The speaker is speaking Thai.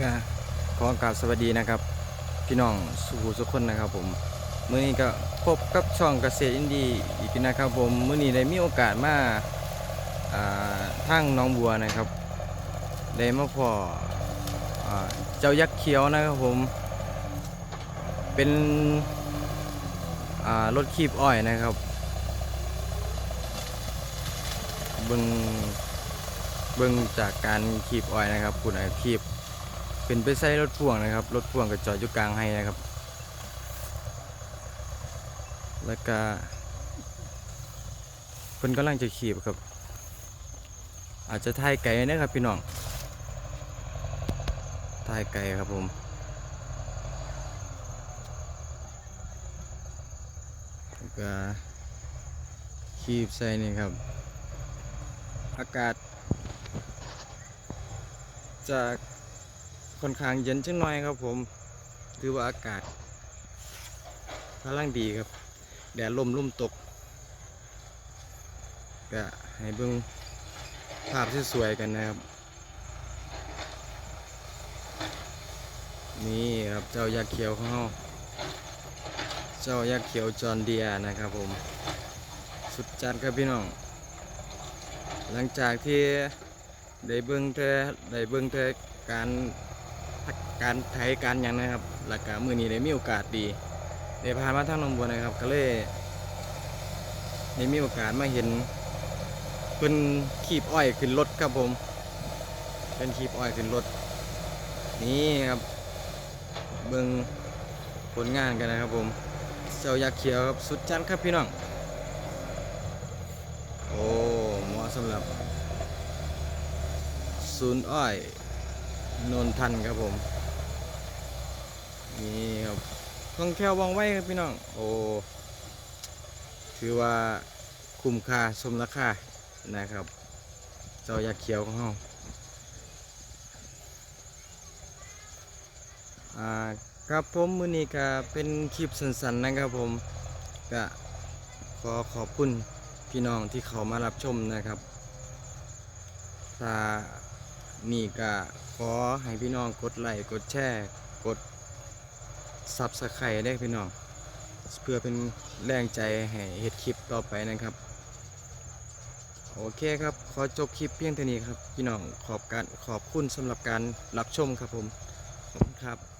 ก็ขอกราบสวัสดีนะครับ พี่น้องสุขุสุขคนนะครับผมเมื้อนี้ก็พบกับช่องเกษตรอินดีอีกนะครับผมเมื้อนี้ได้มีโอกาสมาอ่าทางน้องบัวนะครับได้มาพออเจ้ายักษ์เขียวนะครับผม เป็นรถคีบอ้อยนะครับเบิ่งเบิงจากการคีบอ้อยนะครับคุณอาคีบ เป็นไปใส่รถพ่วงนะครับ รถพ่วงก็จอดอยู่กลางให้นะครับ แล้วก็เพิ่นกำลังจะขีบครับ อาจจะถ่ายไกลนะครับพี่น้องถ่ายไกลครับผมแล้วก็ขีบใส่นี่ครับ อากาศจะ ค่อนข้างเย็นจังหน่อยครับผมถือว่าอากาศกำลังดีครับ แดดลมลุ่มตกก็ให้เบิ่งภาพสวยๆกันนะครับ นี่ครับเจ้ายักษ์เขียวของเราเจ้ายักษ์เขียวจอนเดียนะครับผม สุดจัดครับพี่น้อง หลังจากที่ได้เบิ่งเธอได้เบิ่งเธอการ การไถการยังนะครับแล้วก็มื้อนี้ได้มีโอกาสดีได้ผ่ามาทางนองบัวนะครับ ก็เลยได้มีโอกาสมาเห็นเพิ่นขีบอ้อยขึ้นรถครับผม เป็นขีบอ้อยขึ้นรถ นี่ครับ เบิ่งผลงานกันนะครับผมเจ้ายักษ์เขียวครับสุดจัดครับพี่น้อง โอ้เหมาะสำหรับศูนย์อ้อย นนทันครับผม นี่ครับคล่องแคล่วว่องไวครับพี่น้อง โอ้ถือว่าคุ้มค่าสมราคานะครับเจ้ายักษ์เขียวของเราอ่าครับผมมือนี้ก็เป็นคลิปสั้นๆนะครับผมก็ขอขอบคุณพี่น้องที่เขามารับชมนะครับถ้า นี่ก็ขอให้พี่น้องกดไลค์กดแชร์กดซับสไครต์ได้พี่น้อง เพื่อเป็นแรงใจให้เฮ็ดคลิปต่อไปนะครับ โอเคครับ ขอจบคลิปเพียงเท่านี้ครับ พี่น้องขอบการขอบคุณสำหรับการรับชมครับผมขอบคุณครับ